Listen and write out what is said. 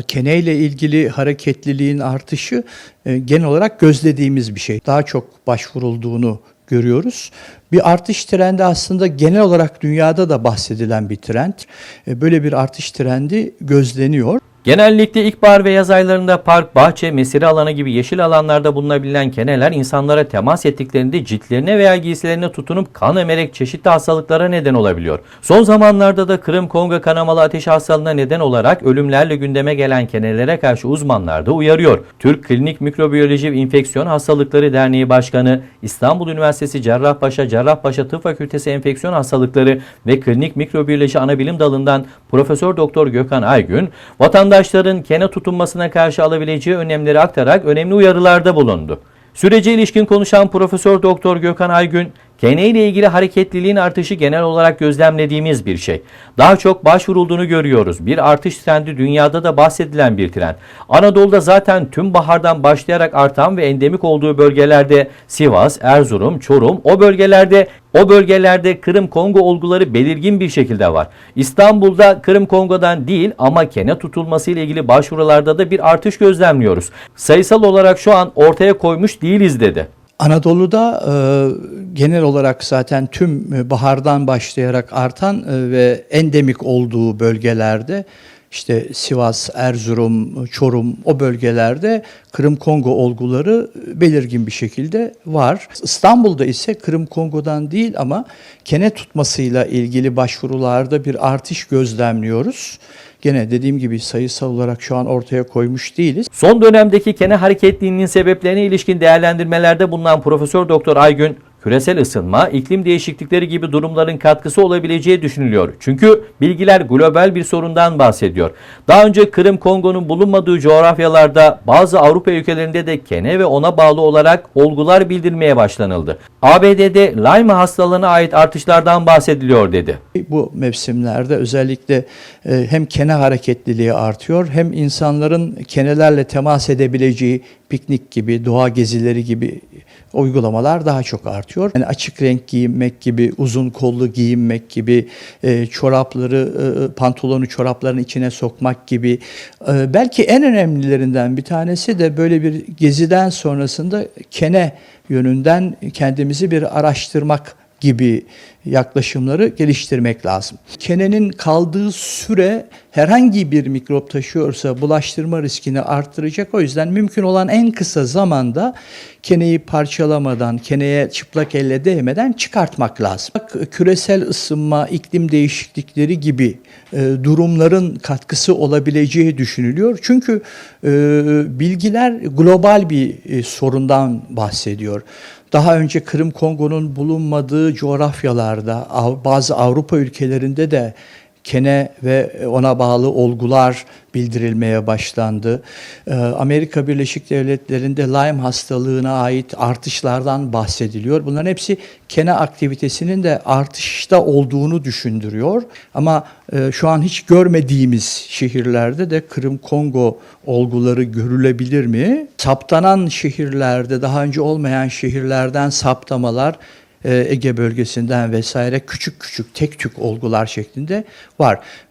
Kene ile ilgili hareketliliğin artışı e, genel olarak gözlediğimiz bir şey. Daha çok başvurulduğunu görüyoruz. Bir artış trendi aslında genel olarak dünyada da bahsedilen bir trend. E, Böyle bir artış trendi gözleniyor. Genellikle ilkbahar ve yaz aylarında park, bahçe, mesire alanı gibi yeşil alanlarda bulunabilen keneler insanlara temas ettiklerinde ciltlerine veya giysilerine tutunup kan emerek çeşitli hastalıklara neden olabiliyor. Son zamanlarda da Kırım Kongo kanamalı ateş hastalığına neden olarak ölümlerle gündeme gelen kenelere karşı uzmanlar da uyarıyor. Türk Klinik Mikrobiyoloji ve İnfeksiyon Hastalıkları Derneği Başkanı, İstanbul Üniversitesi Cerrahpaşa Cerrahpaşa Tıp Fakültesi Enfeksiyon Hastalıkları ve Klinik Mikrobiyoloji Anabilim Dalından Profesör Doktor Gökhan Aygün, vatandaşların kene tutunmasına karşı alabileceği önlemleri aktararak önemli uyarılarda bulundu. Sürece ilişkin konuşan Profesör Doktor Gökhan Aygün, kene ile ilgili hareketliliğin artışı genel olarak gözlemlediğimiz bir şey. Daha çok başvurulduğunu görüyoruz. Bir artış trendi dünyada da bahsedilen bir trend. Anadolu'da zaten tüm bahardan başlayarak artan ve endemik olduğu bölgelerde Sivas, Erzurum, Çorum o bölgelerde o bölgelerde Kırım Kongo olguları belirgin bir şekilde var. İstanbul'da Kırım Kongo'dan değil ama kene tutulması ile ilgili başvurularda da bir artış gözlemliyoruz. Sayısal olarak şu an ortaya koymuş değiliz dedi. Anadolu'da e, genel olarak zaten tüm e, bahardan başlayarak artan e, ve endemik olduğu bölgelerde işte Sivas, Erzurum, Çorum o bölgelerde Kırım Kongo olguları belirgin bir şekilde var. İstanbul'da ise Kırım Kongo'dan değil ama kene tutmasıyla ilgili başvurularda bir artış gözlemliyoruz. Gene dediğim gibi sayısal olarak şu an ortaya koymuş değiliz. Son dönemdeki kene hareketliliğinin sebeplerine ilişkin değerlendirmelerde bulunan Profesör Doktor Aygün, küresel ısınma, iklim değişiklikleri gibi durumların katkısı olabileceği düşünülüyor. Çünkü bilgiler global bir sorundan bahsediyor. Daha önce Kırım Kongo'nun bulunmadığı coğrafyalarda bazı Avrupa ülkelerinde de kene ve ona bağlı olarak olgular bildirmeye başlanıldı. ABD'de Lyme hastalığına ait artışlardan bahsediliyor dedi. Bu mevsimlerde özellikle e, hem kene hareketliliği artıyor hem insanların kenelerle temas edebileceği piknik gibi, doğa gezileri gibi uygulamalar daha çok artıyor. Yani açık renk giyinmek gibi, uzun kollu giyinmek gibi, e, çorapları, e, pantolonu çorapların içine sokmak gibi. E, belki en önemlilerinden bir tanesi de böyle bir geziden sonrasında kene yönünden kendimizi bir araştırmak gibi yaklaşımları geliştirmek lazım. Kenenin kaldığı süre herhangi bir mikrop taşıyorsa bulaştırma riskini arttıracak. O yüzden mümkün olan en kısa zamanda keneyi parçalamadan, keneye çıplak elle değmeden çıkartmak lazım. Küresel ısınma, iklim değişiklikleri gibi e, durumların katkısı olabileceği düşünülüyor. Çünkü e, bilgiler global bir e, sorundan bahsediyor. Daha önce Kırım Kongo'nun bulunmadığı coğrafyalarda, bazı Avrupa ülkelerinde de kene ve ona bağlı olgular bildirilmeye başlandı. Ee, Amerika Birleşik Devletleri'nde Lyme hastalığına ait artışlardan bahsediliyor. Bunların hepsi kene aktivitesinin de artışta olduğunu düşündürüyor. Ama e, şu an hiç görmediğimiz şehirlerde de Kırım Kongo olguları görülebilir mi? Saptanan şehirlerde, daha önce olmayan şehirlerden saptamalar Ege bölgesinden vesaire küçük küçük tek tük olgular şeklinde var.